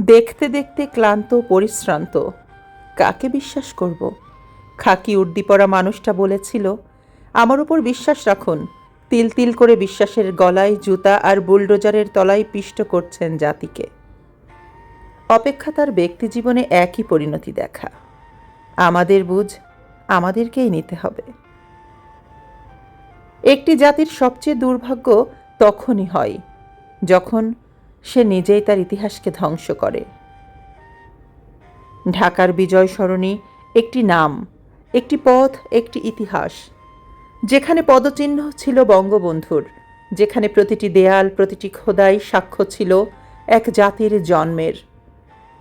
দেখতে দেখতে ক্লান্ত, পরিশ্রান্ত। কাকে বিশ্বাস করব? খাকি উর্দি পরা মানুষটা বলেছিল, আমার উপর বিশ্বাস রাখুন। তিল তিল করে বিশ্বাসের গলায় জুতা আর বুলডোজারের তলায় পিষ্ট করছেন জাতিকে। অপেক্ষা তার ব্যক্তি জীবনে একই পরিণতি দেখা। আমাদের বুঝ আমাদেরকেই নিতে হবে। একটি জাতির সবচেয়ে দুর্ভাগ্য তখনই হয় যখন সে নিজেই তার ইতিহাসকে ধ্বংস করে। ঢাকার বিজয় সরণি একটি নাম, একটি পথ, একটি ইতিহাস। যেখানে পদচিহ্ন ছিল বঙ্গবন্ধুর, যেখানে প্রতিটি দেয়াল, প্রতিটি খোদাই সাক্ষ্য ছিল এক জাতির জন্মের।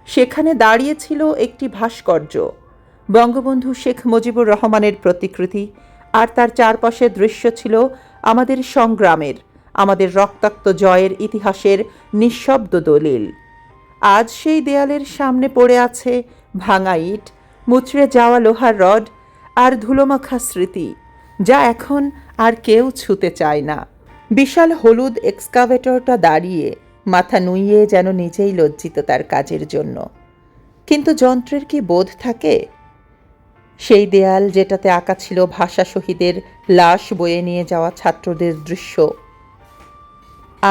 সেখানে দাঁড়িয়েছিল একটি ভাস্কর্য, বঙ্গবন্ধু শেখ মুজিবুর রহমানের প্রতিকৃতি, আর তার চারপাশের দৃশ্য ছিল আমাদের সংগ্রামের। আমাদের রক্তাক্ত জয়ের ইতিহাসের নিঃশব্দ দলিল। আজ সেই দেয়ালের সামনে পড়ে আছে ভাঙা ইট, মুচড়ে যাওয়া লোহার রড আর ধুলোমাখা স্মৃতি, যা এখন আর কেউ ছুতে চায় না। বিশাল হলুদ এক্সকাভেটরটা দাঁড়িয়ে মাথা নুইয়ে যেন নিজেই লজ্জিত তার কাজের জন্য। কিন্তু যন্ত্রের কি বোধ থাকে? সেই দেয়াল যেটাতে আঁকা ছিল ভাষা শহীদের লাশ বয়ে নিয়ে যাওয়া ছাত্রদের দৃশ্য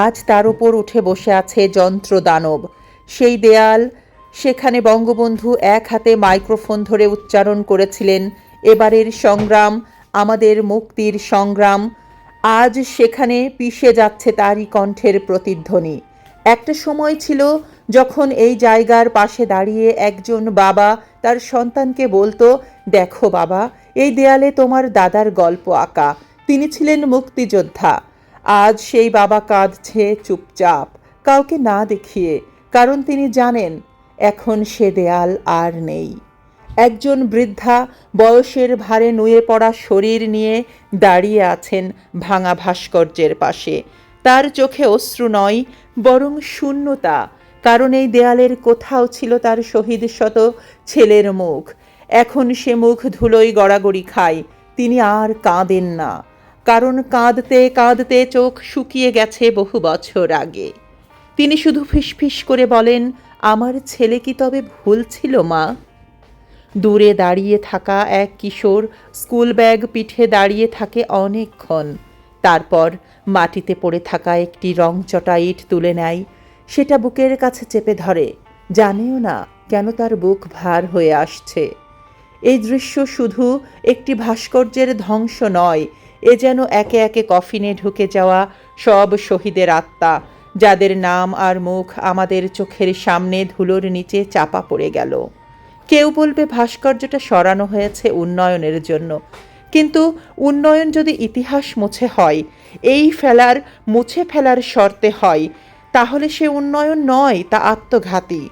আজ তার উপর উঠে বসে আছে যন্ত্র দানব। সেই দেয়াল, সেখানে বঙ্গবন্ধু এক হাতে মাইক্রোফোন ধরে উচ্চারণ করেছিলেন, এবারের সংগ্রাম, আমাদের মুক্তির সংগ্রাম, আজ সেখানে পিষে যাচ্ছে তারই কণ্ঠের প্রতিধ্বনি। একটা সময় ছিল যখন এই জায়গার পাশে দাঁড়িয়ে একজন বাবা তার সন্তানকে বলতো, দেখো বাবা, এই দেয়ালে তোমার দাদার গল্প আঁকা। তিনি ছিলেন মুক্তিযোদ্ধা। আজ সেই বাবা কাঁদছে চুপচাপ, কাউকে না দেখিয়ে, কারণ তিনি জানেন এখন সে দেয়াল আর নেই। একজন বৃদ্ধা বয়সের ভারে নুয়ে পড়া শরীর নিয়ে দাঁড়িয়ে আছেন ভাঙা ভাস্কর্যের পাশে। তার চোখে অশ্রু নয়, বরং শূন্যতা, কারণ এই দেয়ালের কোথাও ছিল তার শহীদ শত ছেলের মুখ। এখন সে মুখ ধুলোই গড়াগড়ি খায়, তিনি আর কাঁদেন না। কারণ কাঁদতে কাঁদতে চোখ শুকিয়ে গেছে বহু বছর আগে। তিনি শুধু ফিসফিস করে বলেন, আমার ছেলে কি তবে ভুল ছিল, মা? দূরে দাঁড়িয়ে থাকা এক কিশোর স্কুল ব্যাগ পিঠে দাঁড়িয়ে থাকে অনেকক্ষণ। তারপর মাটিতে পড়ে থাকা একটি রংচটা ইট তুলে নেয়। সেটা বুকের কাছে চেপে ধরে। জানেও না কেন তার বুক ভার হয়ে আসছে। এই দৃশ্য শুধু একটি ভাস্কর্যের ধ্বংস নয়, এ যেন একে একে কফিনে ঢুকে যাওয়া সব শহীদের আত্মা, যাদের নাম আর মুখ আমাদের চোখের সামনে ধুলোর নিচে চাপা পড়ে গেল। কেউ বলবে ভাস্কর্যটা সরানো হয়েছে উন্নয়নের জন্য, কিন্তু উন্নয়ন যদি ইতিহাস মুছে হয়, এই ফেলার, মুছে ফেলার শর্তে হয়, তাহলে সে উন্নয়ন নয়, তা আত্মঘাতী।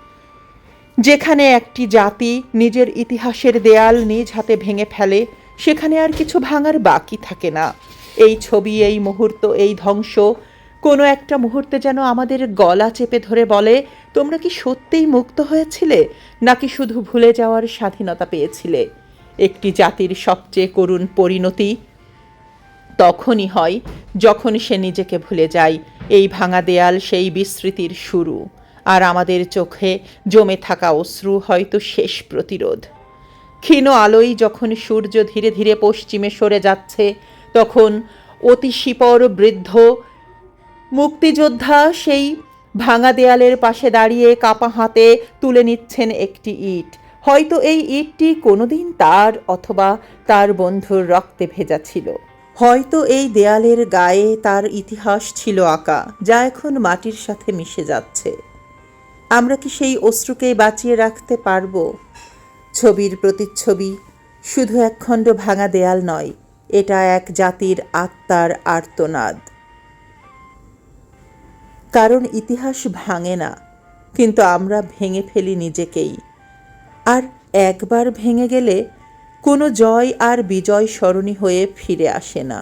যেখানে একটি জাতি নিজের ইতিহাসের দেয়াল নিজ হাতে ভেঙে ফেলে, সেখানে আর কিছু ভাঙার বাকি থাকে না। এই ছবি, এই মুহূর্ত, এই ধ্বংস, কোনো একটা মুহূর্তে যেন আমাদের গলা চেপে ধরে বলে, তোমরা কি সত্যিই মুক্ত হয়েছিলে? নাকি শুধু ভুলে যাওয়ার স্বাধীনতা পেয়েছিলে? একটি জাতির সবচেয়ে করুণ পরিণতি তখনই হয় যখন সে নিজেকে ভুলে যায়। এই ভাঙা দেয়াল, সেই বিস্মৃতির শুরু। আর আমাদের চোখে জমে থাকা অশ্রু হয়তো শেষ প্রতিরোধ। ক্ষীণ আলোয় যখন সূর্য ধীরে ধীরে পশ্চিমে সরে যাচ্ছে, তখন অতি শিপর বৃদ্ধ মুক্তিযোদ্ধা সেই ভাঙা দেয়ালের পাশে দাঁড়িয়ে কাপা হাতে তুলে নিচ্ছেন একটি ইট। হয়তো এই ইটটি কোনোদিন তার অথবা তার বন্ধুর রক্তে ভেজা ছিল। হয়তো এই দেয়ালের গায়ে তার ইতিহাস ছিল আঁকা, যা এখন মাটির সাথে মিশে যাচ্ছে। আমরা কি সেই অশ্রুকেই বাঁচিয়ে রাখতে পারব? ছবির প্রতিচ্ছবি শুধু একখণ্ড ভাঙা দেয়াল নয়, এটা এক জাতির আত্মার আর্তনাদ। কারণ ইতিহাস ভাঙে না, কিন্তু আমরা ভেঙে ফেলি নিজেকেই। আর একবার ভেঙে গেলে কোনো জয় আর বিজয় স্মরণী হয়ে ফিরে আসে না।